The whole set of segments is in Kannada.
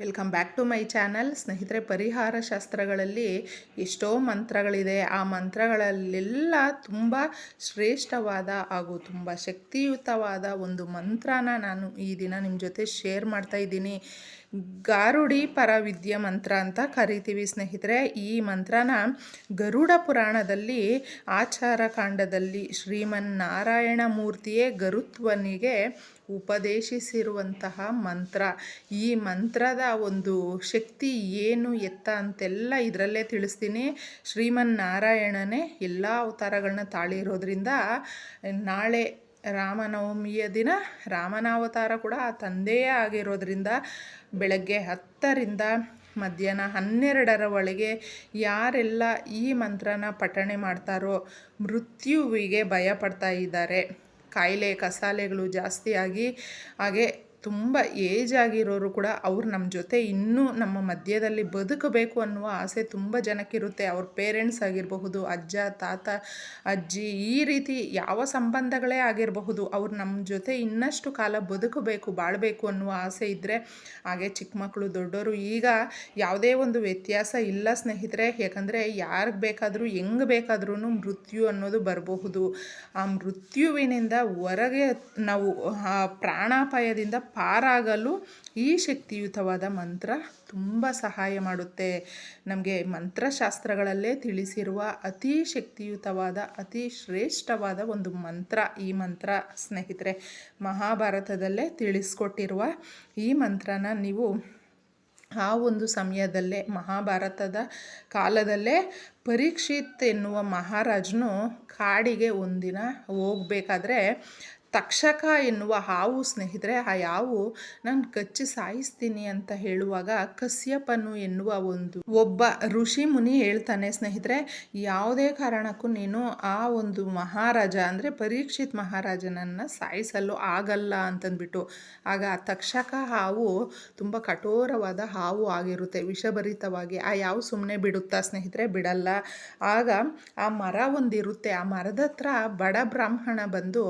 Welcome back to my channel ಸ್ನೇಹಿತರೆ, ಪರಿಹಾರ ಶಾಸ್ತ್ರಗಳಲ್ಲಿ ಎಷ್ಟೋ ಮಂತ್ರಗಳಿದೆ. ಆ ಮಂತ್ರಗಳಲ್ಲೆಲ್ಲ ತುಂಬ ಶ್ರೇಷ್ಠವಾದ ಹಾಗೂ ತುಂಬ ಶಕ್ತಿಯುತವಾದ ಒಂದು ಮಂತ್ರನ ನಾನು ಈ ದಿನ ನಿಮ್ಮ ಜೊತೆ ಶೇರ್ ಮಾಡ್ತಾ ಇದ್ದೀನಿ. ಗಾರುಡಿ ಪರವಿದ್ಯ ಮಂತ್ರ ಅಂತ ಕರಿತೀವಿ ಸ್ನೇಹಿತರೆ. ಈ ಮಂತ್ರನ ಗರುಡ ಪುರಾಣದಲ್ಲಿ, ಆಚಾರ ಕಾಂಡದಲ್ಲಿ ಶ್ರೀಮನ್ನಾರಾಯಣ ಮೂರ್ತಿಯೇ ಗರುತ್ವನಿಗೆ ಉಪದೇಶಿಸಿರುವಂತಹ ಮಂತ್ರ. ಈ ಮಂತ್ರದ ಒಂದು ಶಕ್ತಿ ಏನು, ಎತ್ತ ಅಂತೆಲ್ಲ ಇದರಲ್ಲೇ ತಿಳಿಸ್ತೀನಿ. ಶ್ರೀಮನ್ನಾರಾಯಣನೇ ಎಲ್ಲ ಅವತಾರಗಳನ್ನ ತಾಳಿರೋದ್ರಿಂದ ನಾಳೆ ರಾಮನವಮಿಯ ದಿನ ರಾಮನ ಅವತಾರ ಕೂಡ ಆ ತಂದೆಯೇ ಆಗಿರೋದ್ರಿಂದ ಬೆಳಗ್ಗೆ ಹತ್ತರಿಂದ ಮಧ್ಯಾಹ್ನ ಹನ್ನೆರಡರ ಒಳಗೆ ಯಾರೆಲ್ಲ ಈ ಮಂತ್ರನ ಪಠಣೆ ಮಾಡ್ತಾರೋ ಮೃತ್ಯುವಿಗೆ ಭಯ ಪಡ್ತಾ ಇದ್ದಾರೆ. ಕಾಯಿಲೆ, ಕಸಾಲೆಗಳು ಜಾಸ್ತಿಯಾಗಿ ಹಾಗೆ ತುಂಬ ಏಜ್ ಆಗಿರೋರು ಕೂಡ ಅವ್ರು ನಮ್ಮ ಜೊತೆ ಇನ್ನೂ ನಮ್ಮ ಮಧ್ಯದಲ್ಲಿ ಬದುಕಬೇಕು ಅನ್ನುವ ಆಸೆ ತುಂಬ ಜನಕ್ಕಿರುತ್ತೆ. ಅವ್ರ ಪೇರೆಂಟ್ಸ್ ಆಗಿರಬಹುದು, ಅಜ್ಜ, ತಾತ, ಅಜ್ಜಿ ಈ ರೀತಿ ಯಾವ ಸಂಬಂಧಗಳೇ ಆಗಿರಬಹುದು, ಅವ್ರು ನಮ್ಮ ಜೊತೆ ಇನ್ನಷ್ಟು ಕಾಲ ಬದುಕಬೇಕು, ಬಾಳಬೇಕು ಅನ್ನುವ ಆಸೆ ಇದ್ದರೆ ಹಾಗೆ ಚಿಕ್ಕ ಮಕ್ಕಳು ದೊಡ್ಡವರು ಈಗ ಯಾವುದೇ ಒಂದು ವ್ಯತ್ಯಾಸ ಇಲ್ಲ ಸ್ನೇಹಿತರೆ. ಯಾಕಂದರೆ ಯಾರಿಗೆ ಬೇಕಾದರೂ, ಹೆಂಗೆ ಬೇಕಾದ್ರೂ ಮೃತ್ಯು ಅನ್ನೋದು ಬರಬಹುದು. ಆ ಮೃತ್ಯುವಿನಿಂದ ಹೊರಗೆ ನಾವು ಪ್ರಾಣಾಪಾಯದಿಂದ ಪಾರಾಗಲು ಈ ಶಕ್ತಿಯುತವಾದ ಮಂತ್ರ ತುಂಬ ಸಹಾಯ ಮಾಡುತ್ತೆ. ನಮಗೆ ಮಂತ್ರಶಾಸ್ತ್ರಗಳಲ್ಲೇ ತಿಳಿಸಿರುವ ಅತಿ ಶಕ್ತಿಯುತವಾದ, ಅತಿ ಶ್ರೇಷ್ಠವಾದ ಒಂದು ಮಂತ್ರ ಈ ಮಂತ್ರ, ಸ್ನೇಹಿತರೆ, ಮಹಾಭಾರತದಲ್ಲೇ ತಿಳಿಸ್ಕೊಟ್ಟಿರುವ ಈ ಮಂತ್ರನ ನೀವು ಆ ಒಂದು ಸಮಯದಲ್ಲೇ, ಮಹಾಭಾರತದ ಕಾಲದಲ್ಲೇ ಪರೀಕ್ಷಿತ್ ಎನ್ನುವ ಮಹಾರಾಜನು ಕಾಡಿಗೆ ಒಂದಿನ ಹೋಗಬೇಕಾದ್ರೆ ತಕ್ಷಕ ಎನ್ನುವ ಹಾವು ಸ್ನೇಹಿತರೆ, ಆ ಹಾವು ನಾನು ಕಚ್ಚಿ ಸಾಯಿಸ್ತೀನಿ ಅಂತ ಹೇಳುವಾಗ ಕಸ್ಯಪನು ಎನ್ನುವ ಒಂದು ಒಬ್ಬ ಋಷಿ ಮುನಿ ಹೇಳ್ತಾನೆ ಸ್ನೇಹಿತರೆ, ಯಾವುದೇ ಕಾರಣಕ್ಕೂ ನೀನು ಆ ಒಂದು ಮಹಾರಾಜ ಅಂದರೆ ಪರೀಕ್ಷಿತ್ ಮಹಾರಾಜನನ್ನು ಸಾಯಿಸಲು ಆಗಲ್ಲ ಅಂತಂದ್ಬಿಟ್ಟು, ಆಗ ಆ ತಕ್ಷಕ ಹಾವು ತುಂಬ ಕಠೋರವಾದ ಹಾವು ಆಗಿರುತ್ತೆ, ವಿಷಭರಿತವಾಗಿ. ಆ ಯಾವ ಸುಮ್ಮನೆ ಬಿಡುತ್ತಾ ಸ್ನೇಹಿತರೆ? ಬಿಡಲ್ಲ. ಆಗ ಆ ಮರ ಒಂದಿರುತ್ತೆ, ಆ ಮರದ ಹತ್ರ ಬಡ ಬ್ರಾಹ್ಮಣ ಬಂದು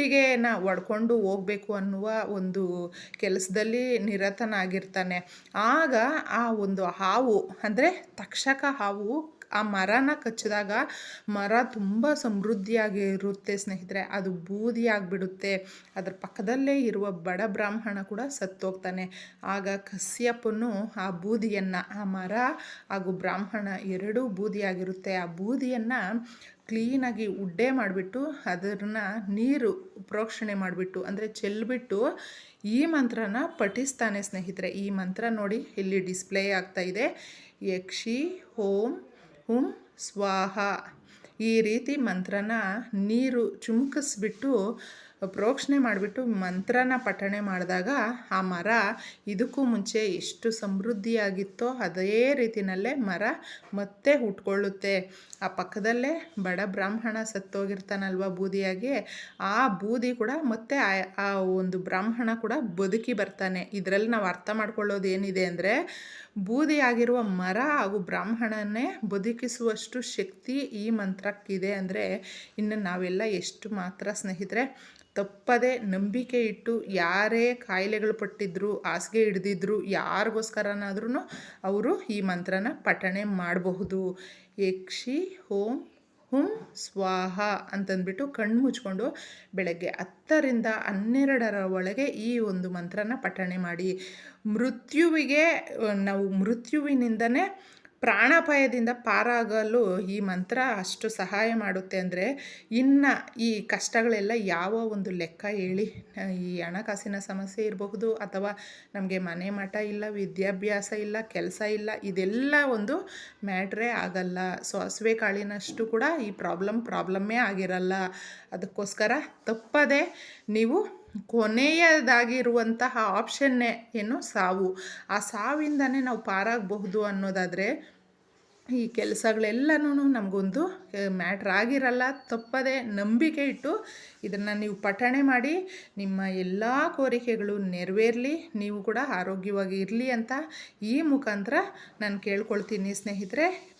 ಕಟ್ಟಿಗೆನ ಒಡ್ಕೊಂಡು ಹೋಗಬೇಕು ಅನ್ನುವ ಒಂದು ಕೆಲಸದಲ್ಲಿ ನಿರತನಾಗಿರ್ತಾನೆ. ಆಗ ಆ ಒಂದು ಹಾವು ಅಂದರೆ ತಕ್ಷಕ ಹಾವು ಆ ಮರನ ಕಚ್ಚಿದಾಗ ಮರ ತುಂಬ ಸಮೃದ್ಧಿಯಾಗಿರುತ್ತೆ ಸ್ನೇಹಿತರೆ. ಅದು ಬೂದಿ ಆಗಿಬಿಡುತ್ತೆ. ಅದರ ಪಕ್ಕದಲ್ಲೇ ಇರುವ ಬಡ ಬ್ರಾಹ್ಮಣ ಕೂಡ ಸತ್ತೋಗ್ತಾನೆ. ಆಗ ಕಶ್ಯಪನು ಆ ಬೂದಿಯನ್ನು, ಆ ಮರ ಹಾಗೂ ಬ್ರಾಹ್ಮಣ ಎರಡೂ ಬೂದಿಯಾಗಿರುತ್ತೆ. ಆ ಬೂದಿಯನ್ನು ಕ್ಲೀನಾಗಿ ಉಡ್ಡೆ ಮಾಡಿಬಿಟ್ಟು ಅದನ್ನು ನೀರು ಪ್ರೋಕ್ಷಣೆ ಮಾಡಿಬಿಟ್ಟು, ಅಂದರೆ ಚೆಲ್ಬಿಟ್ಟು ಈ ಮಂತ್ರನ ಪಠಿಸ್ತಾನೆ ಸ್ನೇಹಿತರೆ. ಈ ಮಂತ್ರ ನೋಡಿ ಇಲ್ಲಿ ಡಿಸ್ಪ್ಲೇ ಆಗ್ತಾ ಇದೆ. ಯಕ್ಷಿ ಹೋಮ್ ಹುಂ ಸ್ವಾಹ ಈ ರೀತಿ ಮಂತ್ರನ ನೀರು ಚುಮ್ಕಿಸ್ಬಿಟ್ಟು ಪ್ರೋಕ್ಷಣೆ ಮಾಡಿಬಿಟ್ಟು ಮಂತ್ರನ ಪಠಣೆ ಮಾಡಿದಾಗ ಆ ಮರ ಇದಕ್ಕೂ ಮುಂಚೆ ಎಷ್ಟು ಸಮೃದ್ಧಿಯಾಗಿತ್ತೋ ಅದೇ ರೀತಿಯಲ್ಲೇ ಮರ ಮತ್ತೆ ಹುಟ್ಕೊಳ್ಳುತ್ತೆ. ಆ ಪಕ್ಕದಲ್ಲೇ ಬಡ ಬ್ರಾಹ್ಮಣ ಸತ್ತೋಗಿರ್ತಾನಲ್ವ ಬೂದಿಯಾಗಿ? ಆ ಬೂದಿ ಕೂಡ ಮತ್ತೆ ಆ ಒಂದು ಬ್ರಾಹ್ಮಣ ಕೂಡ ಬದುಕಿ ಬರ್ತಾನೆ. ಇದರಲ್ಲಿ ನಾವು ಅರ್ಥ ಮಾಡ್ಕೊಳ್ಳೋದು ಏನಿದೆ ಅಂದರೆ ಬೂದಿಯಾಗಿರುವ ಮರ ಹಾಗೂ ಬ್ರಾಹ್ಮಣನೇ ಬದುಕಿಸುವಷ್ಟು ಶಕ್ತಿ ಈ ಮಂತ್ರಕ್ಕಿದೆ ಅಂದರೆ ಇನ್ನು ನಾವೆಲ್ಲ ಎಷ್ಟು ಮಾತ್ರ ಸ್ನೇಹಿತರೆ ತಪ್ಪದೆ ನಂಬಿಕೆ ಇಟ್ಟು ಯಾರೇ ಕಾಯಿಲೆಗಳು ಪಟ್ಟಿದ್ರು, ಹಾಸಿಗೆ ಹಿಡ್ದಿದ್ರು ಯಾರಿಗೋಸ್ಕರನಾದ್ರೂ ಅವರು ಈ ಮಂತ್ರನ ಪಠಣೆ ಮಾಡಬಹುದು. ಯಕ್ಷಿ ಹೋಂ, ಹುಂ ಸ್ವಾಹ ಅಂತಂದ್ಬಿಟ್ಟು ಕಣ್ಣು ಮುಚ್ಕೊಂಡು ಬೆಳಗ್ಗೆ ಹತ್ತರಿಂದ ಹನ್ನೆರಡರ ಒಳಗೆ ಈ ಒಂದು ಮಂತ್ರನ ಪಠಣೆ ಮಾಡಿ. ಮೃತ್ಯುವಿಗೆ, ನಾವು ಮೃತ್ಯುವಿನಿಂದನೇ ಪ್ರಾಣಾಪಾಯದಿಂದ ಪಾರಾಗಲು ಈ ಮಂತ್ರ ಅಷ್ಟು ಸಹಾಯ ಮಾಡುತ್ತೆ ಅಂದರೆ ಇನ್ನು ಈ ಕಷ್ಟಗಳೆಲ್ಲ ಯಾವ ಒಂದು ಲೆಕ್ಕ ಹೇಳಿ ಈ ಹಣಕಾಸಿನ ಸಮಸ್ಯೆ ಇರಬಹುದು ಅಥವಾ ನಮಗೆ ಮನೆ ಮಠ ಇಲ್ಲ, ವಿದ್ಯಾಭ್ಯಾಸ ಇಲ್ಲ, ಕೆಲಸ ಇಲ್ಲ, ಇದೆಲ್ಲ ಒಂದು ಮ್ಯಾಟ್ರೇ ಆಗಲ್ಲ. ಸಾಸಿವೆ ಕಾಳಿನಷ್ಟು ಕೂಡ ಈ ಪ್ರಾಬ್ಲಮ್ ಪ್ರಾಬ್ಲಮ್ಮೇ ಆಗಿರಲ್ಲ. ಅದಕ್ಕೋಸ್ಕರ ತಪ್ಪದೆ ನೀವು ಕೊನೆಯದಾಗಿರುವಂತಹ ಆಪ್ಷನ್ನೇ ಏನು? ಸಾವು. ಆ ಸಾವಿಂದನೇ ನಾವು ಪಾರಾಗಬಹುದು ಅನ್ನೋದಾದರೆ ಈ ಕೆಲಸಗಳೆಲ್ಲನೂ ನಮಗೊಂದು ಮ್ಯಾಟ್ರ್ ಆಗಿರಲ್ಲ. ತಪ್ಪದೆ ನಂಬಿಕೆ ಇಟ್ಟು ಇದನ್ನು ನೀವು ಪಠಣೆ ಮಾಡಿ, ನಿಮ್ಮ ಎಲ್ಲ ಕೋರಿಕೆಗಳು ನೆರವೇರಲಿ, ನೀವು ಕೂಡ ಆರೋಗ್ಯವಾಗಿ ಇರಲಿ ಅಂತ ಈ ಮುಖಾಂತರ ನಾನು ಕೇಳ್ಕೊಳ್ತೀನಿ ಸ್ನೇಹಿತರೆ.